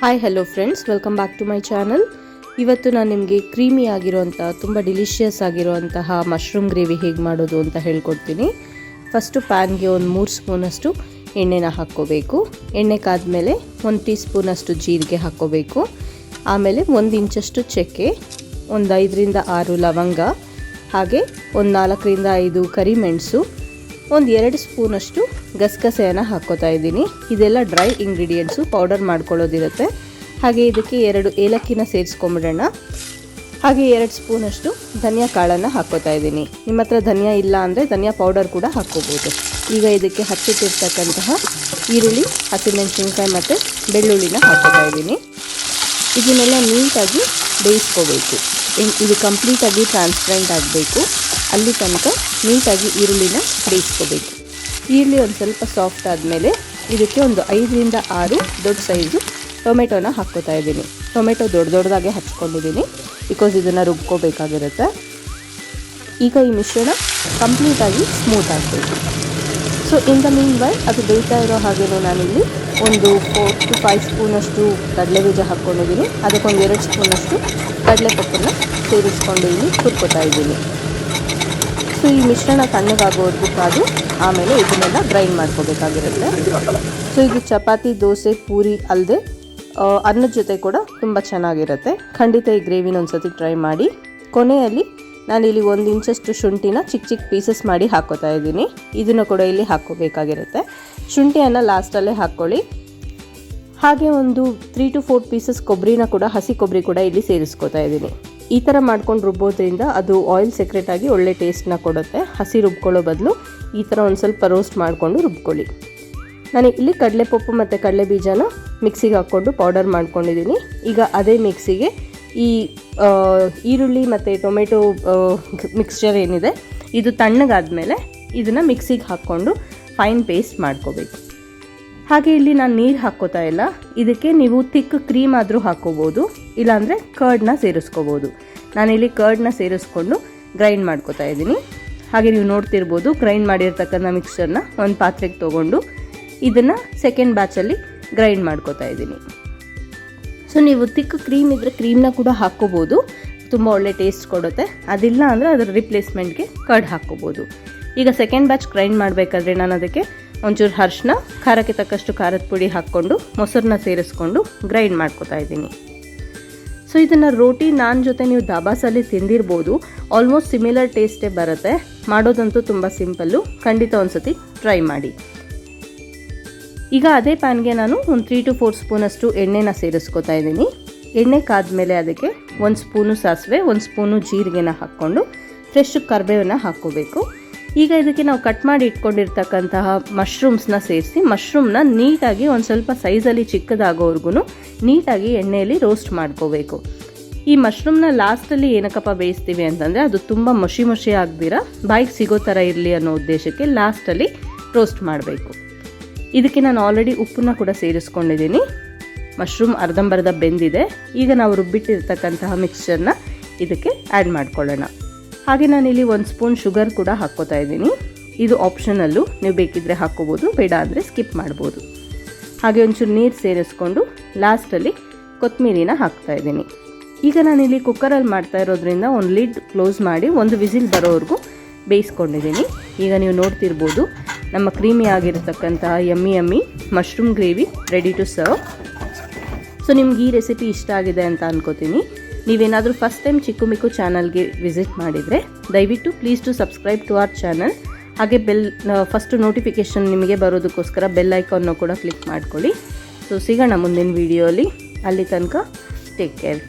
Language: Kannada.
Hi hello friends welcome back to my channel ಇವತ್ತು ನಾನು ನಿಮಗೆ ಕ್ರೀಮಿ ಆಗಿರುವಂಥ ತುಂಬ ಡಿಲಿಷಿಯಸ್ ಆಗಿರುವಂತಹ ಮಶ್ರೂಮ್ ಗ್ರೇವಿ ಹೇಗೆ ಮಾಡೋದು ಅಂತ ಹೇಳ್ಕೊಡ್ತೀನಿ. ಫಸ್ಟು ಪ್ಯಾನ್ಗೆ ಒಂದು ಮೂರು ಸ್ಪೂನಷ್ಟು ಎಣ್ಣೆನ ಹಾಕ್ಕೋಬೇಕು. ಎಣ್ಣೆ ಕಾದ್ಮೇಲೆ ಒಂದು ಟೀ ಸ್ಪೂನಷ್ಟು ಜೀರಿಗೆ ಹಾಕ್ಕೋಬೇಕು. ಆಮೇಲೆ ಒಂದು ಇಂಚಷ್ಟು ಚಕ್ಕೆ, ಒಂದು ಐದರಿಂದ ಆರು ಲವಂಗ, ಹಾಗೆ ಒಂದು ನಾಲ್ಕರಿಂದ ಐದು ಕರಿಮೆಣಸು ಒಂದು ಎರಡು ಸ್ಪೂನಷ್ಟು ಗಸಗಸೆಯನ್ನು ಹಾಕ್ಕೋತಾ ಇದ್ದೀನಿ. ಇದೆಲ್ಲ ಡ್ರೈ ಇಂಗ್ರೀಡಿಯೆಂಟ್ಸು ಪೌಡರ್ ಮಾಡ್ಕೊಳ್ಳೋದಿರುತ್ತೆ. ಹಾಗೆ ಇದಕ್ಕೆ ಎರಡು ಏಲಕ್ಕಿನ ಸೇರಿಸ್ಕೊಂಬಿಡೋಣ. ಹಾಗೆ ಎರಡು ಸ್ಪೂನಷ್ಟು ಧನಿಯಾ ಕಾಳನ್ನು ಹಾಕ್ಕೋತಾ ಇದ್ದೀನಿ. ನಿಮ್ಮ ಹತ್ರ ಧನಿಯಾ ಇಲ್ಲ ಅಂದರೆ ಧನಿಯಾ ಪೌಡರ್ ಕೂಡ ಹಾಕ್ಕೋಬೋದು. ಈಗ ಇದಕ್ಕೆ ಹಚ್ಚಿಟ್ಟಿರ್ತಕ್ಕಂತಹ ಈರುಳ್ಳಿ, ಹಸಿಮೆಣಸಿನ್ಕಾಯಿ ಮತ್ತು ಬೆಳ್ಳುಳ್ಳಿನ ಹಾಕ್ಕೋತಾ ಇದ್ದೀನಿ. ಇದನ್ನೆಲ್ಲ ನೀಟಾಗಿ ಬೇಯಿಸ್ಕೋಬೇಕು. ಇದು ಕಂಪ್ಲೀಟಾಗಿ ಟ್ರಾನ್ಸ್ಪರೆಂಟ್ ಆಗಬೇಕು. ಅಲ್ಲಿ ತನಕ ನೀಟಾಗಿ ಈರುಳ್ಳಿನ ಬೇಯಿಸ್ಕೋಬೇಕು. ಈರುಳ್ಳಿ ಒಂದು ಸ್ವಲ್ಪ ಸಾಫ್ಟ್ ಆದಮೇಲೆ ಇದಕ್ಕೆ ಒಂದು ಐದರಿಂದ ಆರು ದೊಡ್ಡ ಸೈಜು ಟೊಮೆಟೊನ ಹಾಕ್ಕೋತಾ ಇದ್ದೀನಿ. ಟೊಮೆಟೊ ದೊಡ್ಡ ದೊಡ್ಡದಾಗೆ ಹಚ್ಕೊಂಡಿದ್ದೀನಿ. ಬಿಕಾಸ್ ಇದನ್ನು ರುಬ್ಕೋಬೇಕಾಗಿರುತ್ತೆ. ಈಗ ಈ ಮಿಶ್ರಣ ಕಂಪ್ಲೀಟಾಗಿ ಸ್ಮೂತ್ ಆಗಬೇಕು. So in the meanwhile ಅದು ಬೇಯ್ತಾ ಇರೋ ಹಾಗೇನು ನಾನಿಲ್ಲಿ ಒಂದು ಫೋರ್ ಟು ಫೈವ್ ಸ್ಪೂನಷ್ಟು ಕಡಲೆ ಬೀಜ ಹಾಕ್ಕೊಂಡಿದ್ದೀನಿ. ಅದಕ್ಕೊಂದು ಎರಡು ಸ್ಪೂನಷ್ಟು ಕಡಲೆ ಪಪ್ಪನ್ನು ಸೇರಿಸ್ಕೊಂಡು ಇಲ್ಲಿ ಹುರ್ಕೋತಾ ಇದ್ದೀನಿ. ಸೊ ಈ ಮಿಶ್ರಣ ತಣ್ಣಗಾಗೋವರೆಗೂ ಕಾದು, ಆಮೇಲೆ ಇದನ್ನೆಲ್ಲ ಗ್ರೈಂಡ್ ಮಾಡ್ಕೋಬೇಕಾಗಿರುತ್ತೆ. ಸೊ ಇದು ಚಪಾತಿ, ದೋಸೆ, ಪೂರಿ ಅಲ್ಲದೆ ಅನ್ನದ ಜೊತೆ ಕೂಡ ತುಂಬ ಚೆನ್ನಾಗಿರುತ್ತೆ. ಖಂಡಿತ ಈ ಗ್ರೇವಿನ ಒಂದ್ಸತಿ ಟ್ರೈ ಮಾಡಿ. ಕೊನೆಯಲ್ಲಿ ನಾನು ಇಲ್ಲಿ ಒಂದು ಇಂಚಷ್ಟು ಶುಂಠಿನ ಚಿಕ್ಕ ಚಿಕ್ಕ ಪೀಸಸ್ ಮಾಡಿ ಹಾಕೋತಾ ಇದ್ದೀನಿ. ಇದನ್ನು ಕೂಡ ಇಲ್ಲಿ ಹಾಕೋಬೇಕಾಗಿರುತ್ತೆ. ಶುಂಠಿಯನ್ನು ಲಾಸ್ಟಲ್ಲೇ ಹಾಕ್ಕೊಳ್ಳಿ. ಹಾಗೆ ಒಂದು ತ್ರೀ ಟು ಫೋರ್ ಪೀಸಸ್ ಕೊಬ್ಬರಿನ ಕೂಡ, ಹಸಿ ಕೊಬ್ಬರಿ ಕೂಡ ಇಲ್ಲಿ ಸೇರಿಸ್ಕೋತಾ ಇದ್ದೀನಿ. ಈ ಥರ ಮಾಡ್ಕೊಂಡು ರುಬ್ಬೋದ್ರಿಂದ ಅದು ಆಯಿಲ್ ಸೆಕ್ರೆಟ್ ಆಗಿ ಒಳ್ಳೆ ಟೇಸ್ಟ್ನ ಕೊಡುತ್ತೆ. ಹಸಿ ರುಬ್ಕೊಳ್ಳೋ ಬದಲು ಈ ಥರ ಒಂದು ಸ್ವಲ್ಪ ರೋಸ್ಟ್ ಮಾಡಿಕೊಂಡು ರುಬ್ಕೊಳ್ಳಿ. ನಾನು ಇಲ್ಲಿ ಕಡಲೆಪಪ್ಪು ಮತ್ತು ಕಡಲೆ ಬೀಜನ ಮಿಕ್ಸಿಗೆ ಹಾಕ್ಕೊಂಡು ಪೌಡರ್ ಮಾಡ್ಕೊಂಡಿದ್ದೀನಿ ಈಗ ಅದೇ ಮಿಕ್ಸಿಗೆ ಈ ಈರುಳ್ಳಿ ಮತ್ತು ಟೊಮೆಟೊ ಮಿಕ್ಸ್ಚರ್ ಏನಿದೆ, ಇದು ತಣ್ಣಗಾದಮೇಲೆ ಇದನ್ನು ಮಿಕ್ಸಿಗೆ ಹಾಕ್ಕೊಂಡು ಫೈನ್ ಪೇಸ್ಟ್ ಮಾಡ್ಕೋಬೇಕು. ಹಾಗೆ ಇಲ್ಲಿ ನಾನು ನೀರು ಹಾಕ್ಕೋತಾ ಇಲ್ಲ. ಇದಕ್ಕೆ ನೀವು ತಿಕ್ ಕ್ರೀಮ್ ಆದರೂ ಹಾಕ್ಕೋಬೋದು. ಇಲ್ಲಾಂದರೆ ಕರ್ಡ್ನ ಸೇರಿಸ್ಕೋಬೋದು. ನಾನಿಲ್ಲಿ ಕರ್ಡ್ನ ಸೇರಿಸ್ಕೊಂಡು ಗ್ರೈಂಡ್ ಮಾಡ್ಕೋತಾ ಇದ್ದೀನಿ. ಹಾಗೆ ನೀವು ನೋಡ್ತಿರ್ಬೋದು ಗ್ರೈಂಡ್ ಮಾಡಿರ್ತಕ್ಕಂಥ ಮಿಕ್ಸರ್ನ ಒಂದು ಪಾತ್ರೆಗೆ ತೊಗೊಂಡು ಇದನ್ನು ಸೆಕೆಂಡ್ ಬ್ಯಾಚಲ್ಲಿ ಗ್ರೈಂಡ್ ಮಾಡ್ಕೋತಾ ಇದ್ದೀನಿ. ಸೊ ನೀವು ತಿಕ್ ಕ್ರೀಮ್ ಇದ್ದರೆ ಕ್ರೀಮ್ನ ಕೂಡ ಹಾಕ್ಕೋಬೋದು. ತುಂಬ ಒಳ್ಳೆ ಟೇಸ್ಟ್ ಕೊಡುತ್ತೆ. ಅದಿಲ್ಲ ಅಂದರೆ ಅದರ ರಿಪ್ಲೇಸ್ಮೆಂಟ್ಗೆ ಕರ್ಡ್ ಹಾಕ್ಕೋಬೋದು. ಈಗ ಸೆಕೆಂಡ್ ಬ್ಯಾಚ್ ಗ್ರೈಂಡ್ ಮಾಡಬೇಕಾದ್ರೆ ನಾನು ಅದಕ್ಕೆ ಒಂಚೂರು ಹರ್ಷನ ಖಾರಕ್ಕೆ ತಕ್ಕಷ್ಟು ಖಾರದ ಪುಡಿ ಹಾಕ್ಕೊಂಡು ಮೊಸರನ್ನ ಸೇರಿಸ್ಕೊಂಡು ಗ್ರೈಂಡ್ ಮಾಡ್ಕೊತಾ ಇದ್ದೀನಿ. ಸೊ ಇದನ್ನು ರೋಟಿ ನಾನ್ ಜೊತೆ ನೀವು ದಾಬಾಸಲ್ಲಿ ತಿಂದಿರ್ಬೋದು. ಆಲ್ಮೋಸ್ಟ್ ಸಿಮಿಲರ್ ಟೇಸ್ಟೇ ಬರುತ್ತೆ. ಮಾಡೋದಂತೂ ತುಂಬ ಸಿಂಪಲ್ಲು ಖಂಡಿತ ಒಂದ್ಸತಿ ಟ್ರೈ ಮಾಡಿ. ಈಗ ಅದೇ ಪ್ಯಾನ್ಗೆ ನಾನು ಒಂದು ತ್ರೀ ಟು ಫೋರ್ ಸ್ಪೂನಷ್ಟು ಎಣ್ಣೆನ ಸೇರಿಸ್ಕೊತಾ ಇದ್ದೀನಿ. ಎಣ್ಣೆ ಕಾದ್ಮೇಲೆ ಅದಕ್ಕೆ ಒಂದು ಸ್ಪೂನು ಸಾಸಿವೆ, ಒಂದು ಸ್ಪೂನು ಜೀರಿಗೆನ ಹಾಕ್ಕೊಂಡು ಫ್ರೆಶ್ ಕರ್ಬೇವನ್ನ ಹಾಕ್ಕೋಬೇಕು. ಈಗ ಇದಕ್ಕೆ ನಾವು ಕಟ್ ಮಾಡಿ ಇಟ್ಕೊಂಡಿರ್ತಕ್ಕಂತಹ ಮಶ್ರೂಮ್ಸ್ನ ಸೇರಿಸಿ ಮಶ್ರೂಮ್ನ ನೀಟಾಗಿ ಒಂದು ಸ್ವಲ್ಪ ಸೈಜಲ್ಲಿ ಚಿಕ್ಕದಾಗೋವರೆಗೂ ನೀಟಾಗಿ ಎಣ್ಣೆಯಲ್ಲಿ ರೋಸ್ಟ್ ಮಾಡ್ಕೋಬೇಕು. ಈ ಮಶ್ರೂಮ್ನ ಲಾಸ್ಟಲ್ಲಿ ಏನಕ್ಕಪ್ಪ ಬೇಯಿಸ್ತೀವಿ ಅಂತಂದರೆ ಅದು ತುಂಬ ಮಷಿ ಮಷಿ ಆಗದಿರ, ಬಾಯಿಗೆ ಸಿಗೋ ಥರ ಇರಲಿ ಅನ್ನೋ ಉದ್ದೇಶಕ್ಕೆ ಲಾಸ್ಟಲ್ಲಿ ರೋಸ್ಟ್ ಮಾಡಬೇಕು. ಇದಕ್ಕೆ ನಾನು ಆಲ್ರೆಡಿ ಉಪ್ಪನ್ನ ಕೂಡ ಸೇರಿಸ್ಕೊಂಡಿದ್ದೀನಿ ಮಶ್ರೂಮ್ ಅರ್ಧಂಬರ್ಧ ಬೆಂದಿದೆ. ಈಗ ನಾವು ರುಬ್ಬಿಟ್ಟಿರ್ತಕ್ಕಂತಹ ಮಿಕ್ಸ್ಚರ್ನ ಇದಕ್ಕೆ ಆ್ಯಡ್ ಮಾಡ್ಕೊಳ್ಳೋಣ. ಹಾಗೆ ನಾನಿಲ್ಲಿ ಒಂದು ಸ್ಪೂನ್ ಶುಗರ್ ಕೂಡ ಹಾಕ್ಕೋತಾ ಇದ್ದೀನಿ. ಇದು ಆಪ್ಷನಲ್ಲು ನೀವು ಬೇಕಿದ್ದರೆ ಹಾಕ್ಕೋಬೋದು, ಬೇಡ ಅಂದರೆ ಸ್ಕಿಪ್ ಮಾಡ್ಬೋದು. ಹಾಗೆ ಒಂಚೂರು ನೀರು ಸೇರಿಸ್ಕೊಂಡು ಲಾಸ್ಟಲ್ಲಿ ಕೊತ್ತಂಬರಿನ ಹಾಕ್ತಾ ಇದ್ದೀನಿ. ಈಗ ನಾನಿಲ್ಲಿ ಕುಕ್ಕರಲ್ಲಿ ಮಾಡ್ತಾ ಇರೋದ್ರಿಂದ ಒಂದು ಲಿಡ್ ಕ್ಲೋಸ್ ಮಾಡಿ ಒಂದು ವಿಸಿಲ್ ಬರೋವರೆಗೂ ಬೇಯಿಸ್ಕೊಂಡಿದ್ದೀನಿ. ಈಗ ನೀವು ನೋಡ್ತಿರ್ಬೋದು, ನಮ್ಮ creamy ಆಗಿರತಕ್ಕಂತಹ yummy yummy mushroom gravy ready to serve so ನಿಮ್ಗೆ ಈ ರೆಸಿಪಿ ಇಷ್ಟ ಆಗಿದೆ ಅಂತ ಅನ್ಕೋತೀನಿ. ನೀವೇನಾದರೂ ಫಸ್ಟ್ ಟೈಮ್ ಚಿಕ್ಕು ಮಿಕ್ಕು ಚಾನಲ್ಗೆ ವಿಸಿಟ್ ಮಾಡಿದರೆ, ದಯವಿಟ್ಟು please to subscribe to our channel ಹಾಗೆ ಬೆಲ್ ಫಸ್ಟು ನೋಟಿಫಿಕೇಷನ್ ನಿಮಗೆ ಬರೋದಕ್ಕೋಸ್ಕರ ಬೆಲ್ ಐಕಾನ್ನು ಕೂಡ ಕ್ಲಿಕ್ ಮಾಡ್ಕೊಳ್ಳಿ. ಸೊ ಸಿಗೋಣ ಮುಂದಿನ ವೀಡಿಯೋಲಿ ಅಲ್ಲಿ. ತನಕ ಟೇಕ್ ಕೇರ್